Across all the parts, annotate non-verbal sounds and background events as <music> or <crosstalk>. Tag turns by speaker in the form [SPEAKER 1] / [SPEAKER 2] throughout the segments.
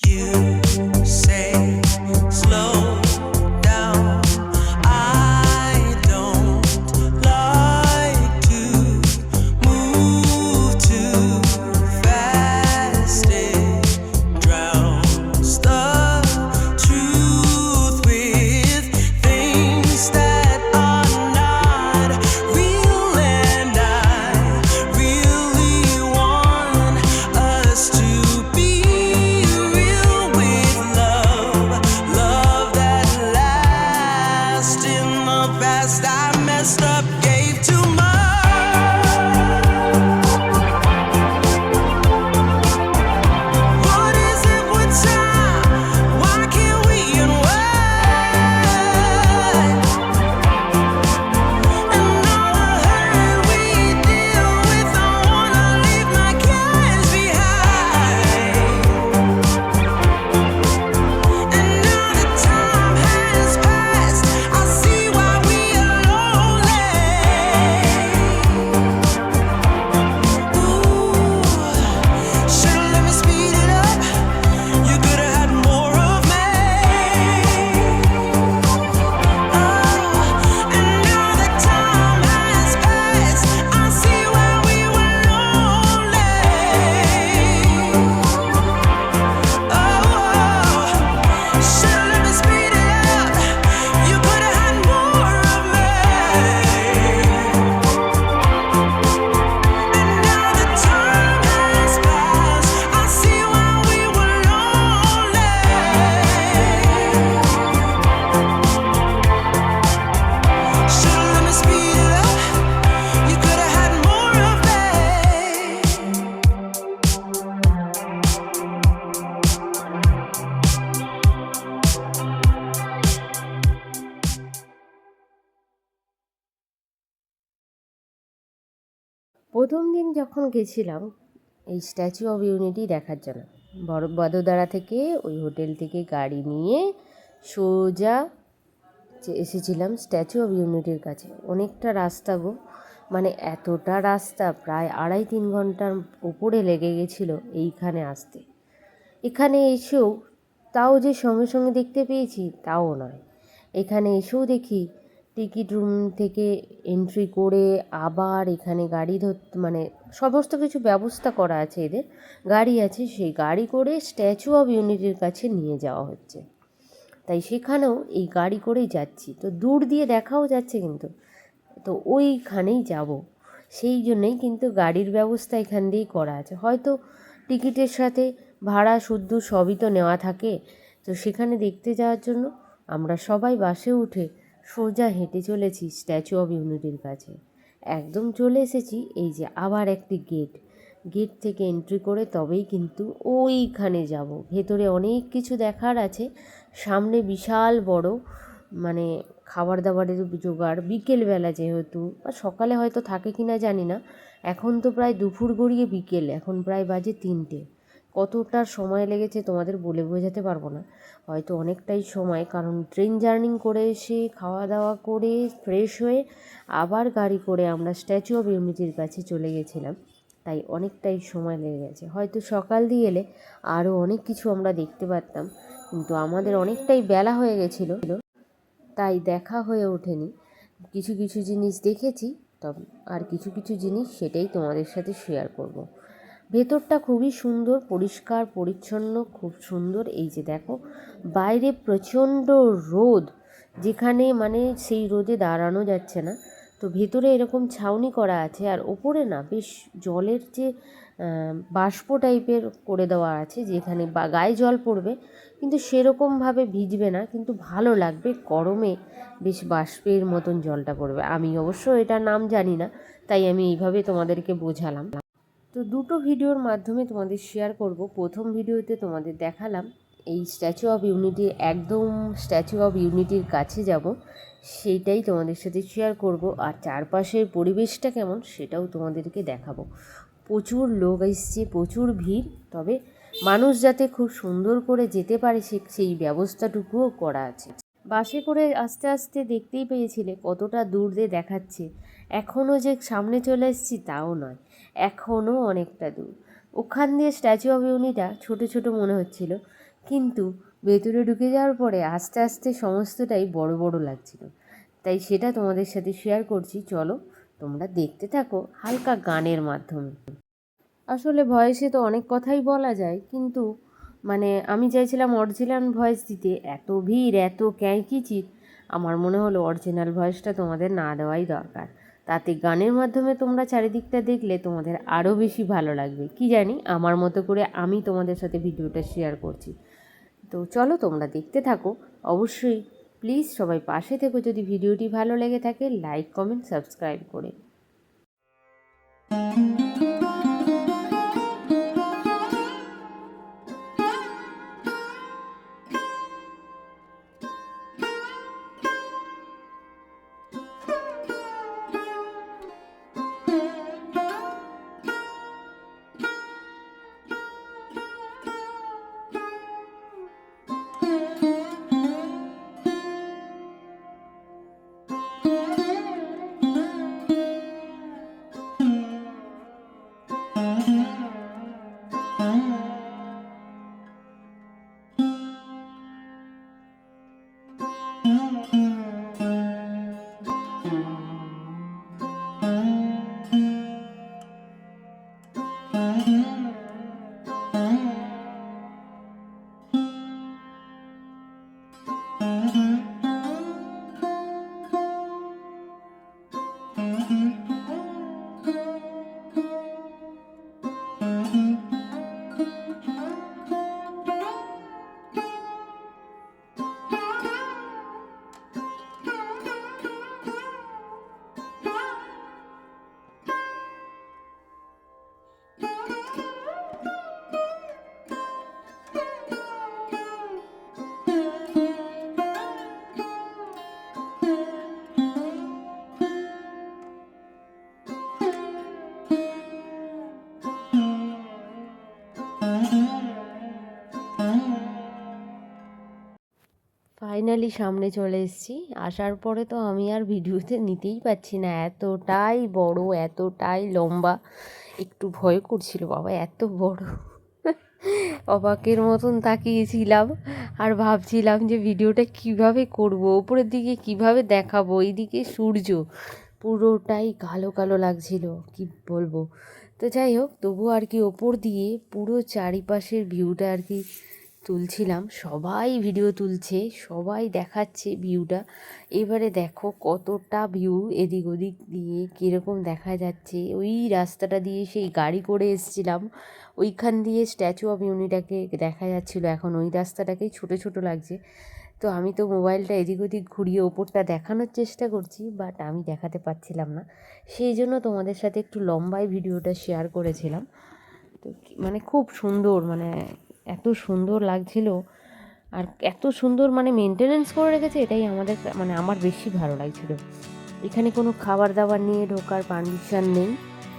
[SPEAKER 1] You say
[SPEAKER 2] প্রথম দিন যখন গেছিলাম, এই স্ট্যাচু অফ ইউনিটি দেখার জন্য। বড়, বদোদরা থেকে, ওই হোটেল থেকে গাড়ি নিয়ে সোজা এসেছিলাম স্ট্যাচু অফ ইউনিটির কাছে। অনেকটা রাস্তা গো। মানে এতটা রাস্তা, প্রায় আড়াই তিন ঘণ্টার উপরে লেগে গেছিল এইখানে আসতে। এখানে এসেও তাও যে সঙ্গে সঙ্গে দেখতে পেয়েছি, তাও নয়। এখানে এসেও দেখি টিকিট রুম থেকে এন্ট্রি করে আবার এখানে গাড়ি ধর মানে সমস্ত কিছু ব্যবস্থা করা আছে এদের। গাড়ি আছে, সেই গাড়ি করে স্ট্যাচু অফ ইউনিটির কাছে নিয়ে যাওয়া হচ্ছে। তাই সেখানেও এই গাড়ি করেই যাচ্ছি। তো দূর দিয়ে দেখাও যাচ্ছে কিন্তু। তো ওইখানেই যাব। সেই জন্যেই কিন্তু গাড়ির ব্যবস্থা এখান দিয়েই করা আছে। হয়তো টিকিটের সাথে ভাড়া, শুদ্ধ সবই তো নেওয়া থাকে। তো সেখানে দেখতে যাওয়ার জন্য আমরা সবাই বাসে উঠে সোজা হেঁটে চলেছি স্ট্যাচু অফ ইউনিটির কাছে। একদম চলে এসেছি এই যে আবার একটি গেট। গেট থেকে এন্ট্রি করে তবেই কিন্তু ওইখানে যাব। ভেতরে অনেক কিছু দেখার আছে। সামনে বিশাল বড় মানে খাবার দাবারের জোগাড়, বিকেলবেলা যেহেতু, বা সকালে হয়তো থাকে কি না জানি না। এখন তো প্রায় দুপুর গড়িয়ে বিকেল, এখন প্রায় বাজে তিনটে। কতটা সময় লেগেছে তোমাদের বলে বোঝাতে পারব না। হয়তো অনেকটাই সময়, কারণ ট্রেন জার্নি করে এসে খাওয়া দাওয়া করে ফ্রেশ হয়ে আবার গাড়ি করে আমরা স্ট্যাচু অফ ইউনিটির কাছে চলে গেছিলাম। তাই অনেকটাই সময় লেগে গেছে। হয়তো সকাল দিয়ে এলে আরও অনেক কিছু আমরা দেখতে পারতাম, কিন্তু আমাদের অনেকটাই বেলা হয়ে গেছিল। তাই দেখা হয়ে ওঠেনি। কিছু কিছু জিনিস দেখেছি, তবে আর কিছু কিছু জিনিস সেটাই তোমাদের সাথে শেয়ার করব। ভেতরটা খুবই সুন্দর, পরিষ্কার, পরিচ্ছন্ন, খুব সুন্দর। এই যে দেখো, বাইরে প্রচণ্ড রোদ, যেখানে মানে সেই রোদে দাঁড়ানো যাচ্ছে না। তো ভেতরে এরকম ছাউনি করা আছে আর ওপরে না বেশ জলের যে বাষ্প টাইপের করে দেওয়া আছে, যেখানে বা গায়ে জল পড়বে, কিন্তু সেরকমভাবে ভিজবে না, কিন্তু ভালো লাগবে। গরমে বেশ বাষ্পের মতন জলটা পড়বে। আমি অবশ্য এটার নাম জানি না, তাই আমি এইভাবে তোমাদেরকে বোঝালাম। তো দুটো ভিডিওর মাধ্যমে তোমাদের শেয়ার করব। প্রথম ভিডিওতে তোমাদের দেখালাম এই স্ট্যাচু অফ ইউনিটির একদম স্ট্যাচু অফ ইউনিটির কাছে যাব। সেইটাই তোমাদের সাথে শেয়ার করব। আর চারপাশের পরিবেশটা কেমন সেটাও তোমাদেরকে দেখাবো। প্রচুর লোক এসছে, প্রচুর ভিড়। তবে মানুষ যাতে খুব সুন্দর করে যেতে পারে সে, সেই ব্যবস্থাটুকুও করা আছে। বাসে করে আস্তে আস্তে দেখতেই পেয়েছিলে কতটা দূর দিয়ে দেখাচ্ছে। এখনও যে সামনে চলে এসেছি তাও নয়। এখনও অনেকটা দূর। ওখান দিয়ে স্ট্যাচু অফ ইউনিটা ছোট ছোট মনে হচ্ছিল। কিন্তু ভেতরে ঢুকে যাওয়ার পরে আস্তে আস্তে সমস্তটাই বড় বড় লাগছিল। তাই সেটা তোমাদের সাথে শেয়ার করছি। চলো তোমরা দেখতে থাকো হালকা গানের মাধ্যমে। আসলে ভয়েসে তো অনেক কথাই বলা যায়, কিন্তু মানে আমি চাইছিলাম অরিজিনাল ভয়েস দিতে। এত ভিড়, এত ক্যাঁকিচির আমার মনে হলো অরিজিনাল ভয়েসটা তোমাদের না দেওয়াই দরকার। তাতে গানের মাধ্যমে তোমরা চারিদিকটা দেখলে তোমাদের আরও বেশি ভালো লাগবে। কি জানি? আমার মতো করে আমি তোমাদের সাথে ভিডিওটা শেয়ার করছি। তো চলো তোমরা দেখতে থাকো। অবশ্যই প্লিজ সবাই পাশে থেকো। যদি ভিডিওটি ভালো লেগে থাকে লাইক কমেন্ট সাবস্ক্রাইব করে। Mm-hmm. ফাইনালি সামনে চলে এসেছি। আসার পরে তো আমি আর ভিডিওতে নিতেই পারছি না। এতটাই বড়, এতটাই লম্বা। একটু ভয় করছিল বাবা, এত বড়। অবাকের মতন তাকিয়েছিলাম আর ভাবছিলাম যে ভিডিওটা কীভাবে করব ওপরের দিকে কীভাবে দেখাবো, এইদিকে সূর্য। পুরোটাই কালো কালো লাগছিল, কি বলব? তো যাই হোক তবু আর কি ওপর দিয়ে পুরো চারিপাশের ভিউটা আর কি তুলছিলাম। সবাই ভিডিও তুলছে, সবাই দেখাচ্ছে ভিউটা। এবারে দেখো কতটা ভিউ এদিক ওদিক দিয়ে কীরকম দেখা যাচ্ছে। ওই রাস্তাটা দিয়ে সেই গাড়ি করে এসছিলাম। ওইখান দিয়ে স্ট্যাচু অফ ইউনিটাকে দেখা যাচ্ছিল। এখন ওই রাস্তাটাকেই ছোটো ছোটো লাগছে। তো আমি তো মোবাইলটা এদিক ওদিক ঘুরিয়ে ওপরটা দেখানোর চেষ্টা করছি বাট আমি দেখাতে পারছিলাম না। সেই জন্য তোমাদের সাথে একটু লম্বাই ভিডিওটা শেয়ার করেছিলাম। তো মানে খুব সুন্দর মানে এত সুন্দর লাগছিল। আর এত সুন্দর মানে মেনটেনেন্স করে রেখেছে, এটাই আমাদের মানে আমার বেশি ভালো লাগছিল। এখানে কোনো খাবার দাবার নিয়ে ঢোকার পারমিশন নেই।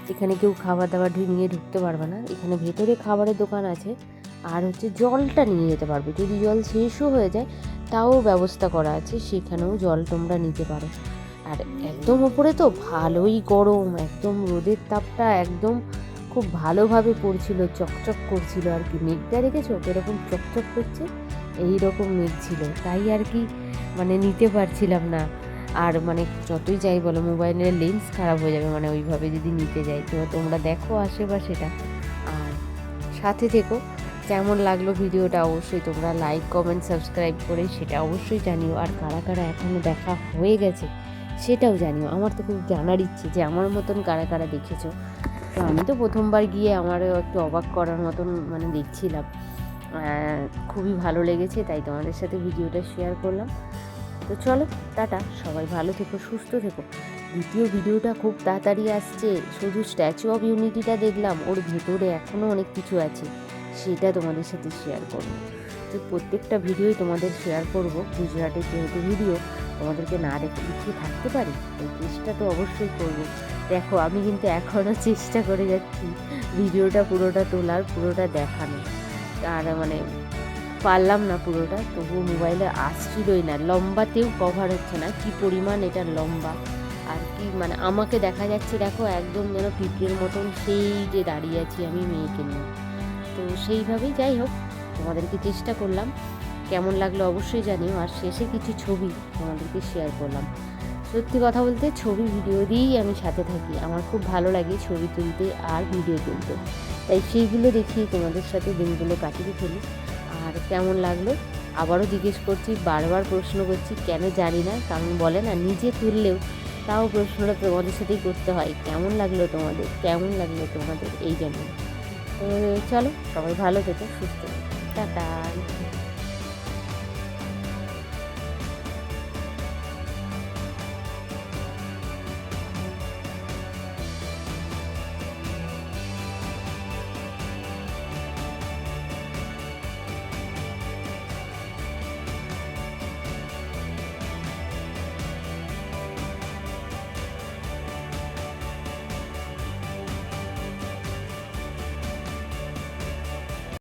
[SPEAKER 2] এখানে কেউ খাবার দাবার নিয়ে ঢুকতে পারবে না। এখানে ভেতরে খাবারের দোকান আছে। আর হচ্ছে জলটা নিয়ে যেতে পারবে। যদি জল শেষও হয়ে যায় তাও ব্যবস্থা করা আছে সেখানেও জল তোমরা নিতে পারো। আর একদম ওপরে তো ভালোই গরম একদম রোদের তাপটা একদম খুব ভালোভাবে পড়ছিল চকচক করছিল আর কি। মেঘটা রেখেছো এরকম চকচক করছে? এই রকম মেঘ ছিল। তাই আর কি মানে নিতে পারছিলাম না। আর মানে যতই যাই বলো মোবাইলের লেন্স খারাপ হয়ে যাবে মানে ওইভাবে যদি নিতে যাই। তো তোমরা দেখো আশেপাশেটা। আর সাথে থেকো কেমন লাগল ভিডিওটা অবশ্যই তোমরা লাইক কমেন্ট সাবস্ক্রাইব করে সেটা অবশ্যই জানিও। আর কারা কারা এখনও দেখা হয়ে গেছে সেটাও জানিও। আমার তো খুব জানার ইচ্ছে যে আমার মতন কারা কারা দেখেছ। তো আমি তো প্রথমবার গিয়ে আমারও একটু অবাক করার মতন মানে দেখছিলাম। খুবই ভালো লেগেছে, তাই তোমাদের সাথে ভিডিওটা শেয়ার করলাম। তো চলো, টাটা। সবাই ভালো থেকো, সুস্থ থেকো। দ্বিতীয় ভিডিওটা খুব তাড়াতাড়ি আসছে। শুধু স্ট্যাচু অফ ইউনিটিটা দেখলাম, ওর ভেতরে এখনও অনেক কিছু আছে। সেটা তোমাদের সাথে শেয়ার করব। তো প্রত্যেকটা ভিডিওই তোমাদের শেয়ার করব। গুজরাটের যেহেতু ভিডিও তোমাদেরকে না দেখে দেখিয়ে থাকতে পারি? এই চেষ্টা তো অবশ্যই করব। দেখো, আমি কিন্তু এখনও <laughs> চেষ্টা করে যাচ্ছি ভিডিওটা পুরোটা তোলার, পুরোটা দেখানো আর মানে পারলাম না পুরোটা, তবুও মোবাইলে আসছিলই না। লম্বাতেও কভার হচ্ছে না। কি পরিমাণ এটা লম্বা। আর কি মানে আমাকে দেখা যাচ্ছে, দেখো, একদম যেন পিঁপড়ের মতন সেই যে দাঁড়িয়ে আছি আমি মেয়েকে নিয়ে। তো সেইভাবেই যাই হোক, তোমাদেরকে চেষ্টা করলাম। কেমন লাগল অবশ্যই জানিও, আর শেষে কিছু ছবি তোমাদেরকে শেয়ার করলাম। সত্যি কথা বলতে ছবি ভিডিও দিয়েই আমি সাথে থাকি। আমার খুব ভালো লাগে ছবি তুলতে আর ভিডিও তুলতে। তাই সেইগুলো দেখিয়ে তোমাদের সাথে দিনগুলো কাটিয়ে ফেলি। আর কেমন লাগল? আবারও জিজ্ঞেস করছি, বারবার প্রশ্ন করছি, কেন জানি না। কারণ বলে না, নিজে তুললেও তাও প্রশ্নটা তোমাদের সাথেই করতে হয়। কেমন লাগল তোমাদের? কেমন লাগল তোমাদের? এই জন্য। চলো সবাই ভালো থেকো সুস্থ। টাটা